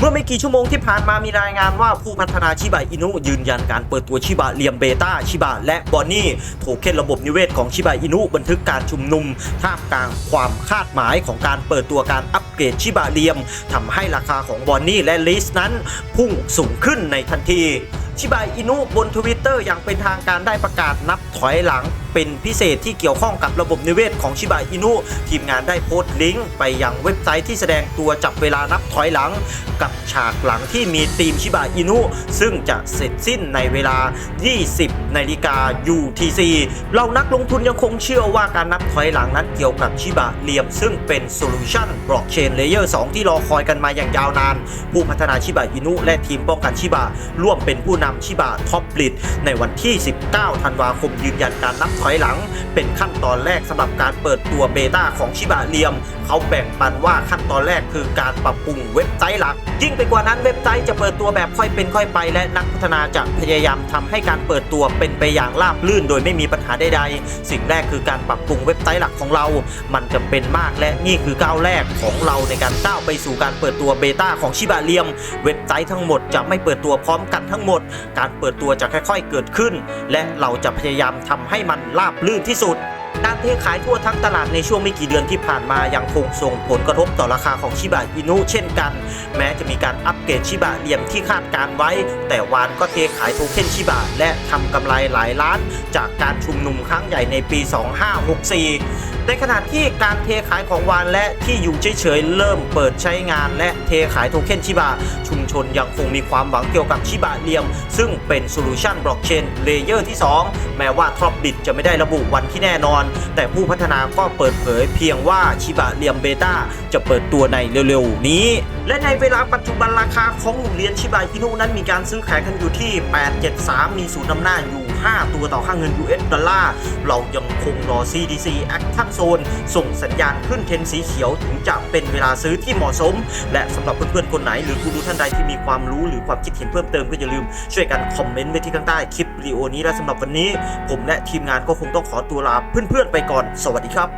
เมื่อไม่กี่ชั่วโมงที่ผ่านมามีรายงานว่าผู้พัฒนาชิบะอินุยืนยันการเปิดตัวชิบะเลียมเบต้าชิบะและบอนนี่โทเค็นระบบนิเวศของชิบะอินุบันทึกการชุมนุมท่ามกลางความคาดหมายของการเปิดตัวการอัปเกรดชิบะเลียมทำให้ราคาของบอนนี่และลิสนั้นพุ่งสูงขึ้นในทันทีชิบะอินุบนทวิตเตอร์อย่างเป็นทางการได้ประกาศนับถอยหลัง เป็นพิเศษที่เกี่ยวข้องกับระบบนิเวศของชิบะอินุ ทีมงานได้โพสต์ลิงก์ไปยังเว็บไซต์ที่แสดงตัวจับเวลานับถอยหลัง กับฉากหลังที่มีธีมชิบะอินุ ซึ่งจะเสร็จสิ้นในเวลา 20นาฬิกา UTC เรานักลงทุนยังคงเชื่อว่าการนับถอยหลังนั้นเกี่ยวกับชิบะเลียม ซึ่งเป็นโซลูชันบล็อกเชนเลเยอร์2ที่รอคอยกันมาอย่างยาวนาน ผู้พัฒนาชิบะอินุและทีมป้องกันชิบะร่วมเป็นผู้นำชิบะท็อปลิดในวันที่ 19 ธันวาคมยืนยันการนับถอยหลัง เป็นขั้นตอนแรกสำหรับการเปิดตัวเบต้าของชิบะเลียม เขาแบ่งปันว่าขั้นตอนแรกคือการปรับปรุงเว็บไซต์หลัก ยิ่งไปกว่านั้นเว็บไซต์จะเปิดตัวแบบค่อยเป็นค่อยไป และนักพัฒนาจะพยายามทำให้การเปิดตัวเป็นไปอย่างราบรื่น โดยไม่มีปัญหาใดๆ สิ่งแรกคือการปรับปรุงเว็บไซต์หลักของเรา มันจำเป็นมากและนี่คือก้าวแรกของเราในการก้าวไปสู่การเปิดตัวเบต้าของชิบะเลียม เว็บไซต์ทั้งหมดจะไม่เปิดตัวพร้อมกันทั้งหมด การเปิดตัวจะค่อย ๆ เกิดขึ้น และเราจะพยายามทำให้มันราบรื่นที่สุดการเทขายทั่วทั้งตลาดในช่วงไม่กี่เดือนที่ผ่านมายังคงส่งผลกระทบต่อราคาของชิบะอินุเช่นกัน แม้จะมีการอัปเกรดชิบะเหลี่ยมที่คาดการไว้ แต่วานก็เทขายโทเค็นชิบะและทำกำไรหลายล้าน จากการชุมนุมครั้งใหญ่ในปี 2564 ในขณะที่การเทขายของวานและที่อยู่เฉยๆเริ่มเปิดใช้งานและเทขายโทเค็นชิบะชุม ชนยังคงมีความหวังเกี่ยวกับชิบะเลียม ซึ่งเป็นโซลูชันบล็อกเชนเลเยอร์ที่ 2 แม้ว่าทรอปบิดจะไม่ได้ระบุวันที่แน่นอน แต่ผู้พัฒนาก็เปิดเผยเพียงว่าชิบะเลียมเบต้าจะเปิดตัวในเร็วๆ นี้ และในเวลาปัจจุบันราคาของหุ้นเหรียญชิบะอินุนั้นมีการซื้อขายกันอยู่ที่ 873 มีศูนย์นำหน้าอยู่ 5 ตัวต่อค่าเงิน US ดอลลาร์ เรายังคงรอ CDC Action Zone ส่งสัญญาณขึ้นเทนสีเขียวถึงจะเป็นเวลาซื้อที่เหมาะสม และสำหรับเพื่อนๆคนไหน หรือผู้ดูท่านใดที่มีความรู้หรือความคิดเห็นเพิ่มเติมก็อย่าลืมช่วยกันคอมเมนต์ไว้ที่ข้างใต้คลิปวิดีโอนี้และสำหรับวันนี้ ผมและทีมงานก็คงต้องขอตัวลาเพื่อนๆไปก่อน สวัสดีครับ